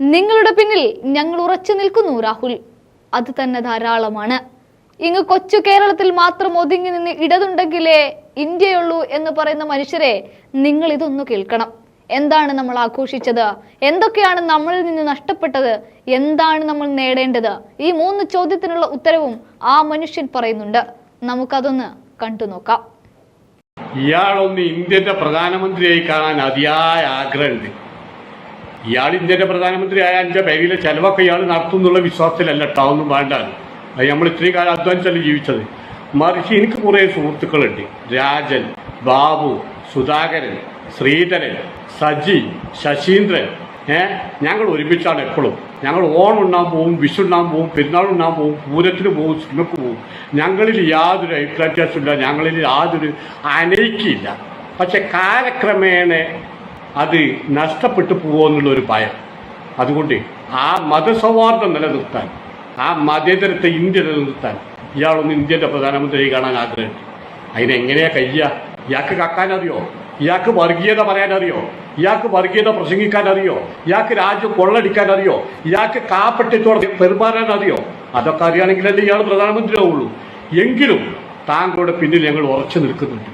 നിങ്ങളുടെ പിന്നിൽ ഞങ്ങൾ ഉറച്ചു നിൽക്കുന്നു രാഹുൽ. അത് തന്നെ ധാരാളമാണ്. ഇങ്ങ് കൊച്ചു കേരളത്തിൽ മാത്രം ഒതുങ്ങി നിന്ന് ഇടതുണ്ടെങ്കിലേ ഇന്ത്യയുള്ളൂ എന്ന് പറയുന്ന മനുഷ്യരെ നിങ്ങൾ ഇതൊന്നു കേൾക്കണം. എന്താണ് നമ്മൾ ആഘോഷിച്ചത്? എന്തൊക്കെയാണ് നമ്മളിൽ നിന്ന് നഷ്ടപ്പെട്ടത്? എന്താണ് നമ്മൾ നേടേണ്ടത്? ഈ മൂന്ന് ചോദ്യത്തിനുള്ള ഉത്തരവും ആ മനുഷ്യൻ പറയുന്നുണ്ട്. നമുക്കതൊന്ന് കണ്ടുനോക്കാം ഇയാളൊന്ന് ഇന്ത്യന്റെ പ്രധാനമന്ത്രിയായി കാണാൻ അതിയായ ആഗ്രഹമുണ്ട്. ഇയാൾ ഇന്ത്യയുടെ പ്രധാനമന്ത്രി ആയ എന്റെ പേരിലെ ചെലവൊക്കെ ഇയാൾ നടത്തും എന്നുള്ള വിശ്വാസത്തിലല്ല കേട്ടോ ഒന്നും വേണ്ട. അത് നമ്മൾ ഇത്രയും കാലം അധ്വാനിച്ചല്ലേ ജീവിച്ചത്. മറിച്ച് എനിക്ക് കുറേ സുഹൃത്തുക്കളുണ്ട്. രാജൻ ബാബു സുധാകരൻ ശ്രീധരൻ സജി ശശീന്ദ്രൻ. ഏ ഞങ്ങൾ ഒരുമിച്ചാണ് എപ്പോഴും ഞങ്ങൾ ഓണം ഉണ്ടാൻ പോവും വിഷു ഉണ്ടാൻ പോവും പെരുന്നാൾ ഉണ്ടാൻ പോവും പൂരത്തിന് പോവും സിനിമക്ക് പോവും. ഞങ്ങളിൽ യാതൊരു അഭിപ്രായ വ്യത്യാസമില്ല ഞങ്ങളിൽ യാതൊരു അനയിക്കില്ല പക്ഷെ കാലക്രമേണ അത് നഷ്ടപ്പെട്ടു പോകുമെന്നുള്ള ഒരു ഭയം. അതുകൊണ്ട് ആ മതസൗഹാർദ്ദം നിലനിർത്താൻ ആ മതേതരത്തെ ഇന്ത്യ നിലനിർത്താൻ ഇയാളൊന്ന് ഇന്ത്യന്റെ പ്രധാനമന്ത്രിയെ കാണാൻ ആഗ്രഹമുണ്ട് അതിനെങ്ങനെയാ കഴിയുക ഇയാൾക്ക് കക്കാനറിയോ? ഇയാൾക്ക് വർഗീയത പറയാനറിയോ? ഇയാൾക്ക് വർഗീയത പ്രസംഗിക്കാൻ അറിയോ ഇയാൾക്ക് രാജ്യം കൊള്ളടിക്കാൻ അറിയോ ഇയാൾക്ക് കാപ്പറ്റത്തോടെ പെരുമാറാൻ അറിയോ അതൊക്കെ അറിയുകയാണെങ്കിലല്ലേ ഇയാൾ പ്രധാനമന്ത്രിയാവുള്ളൂ. എങ്കിലും താങ്കളുടെ പിന്നിൽ ഞങ്ങൾ ഉറച്ചു നിൽക്കുന്നുണ്ട്.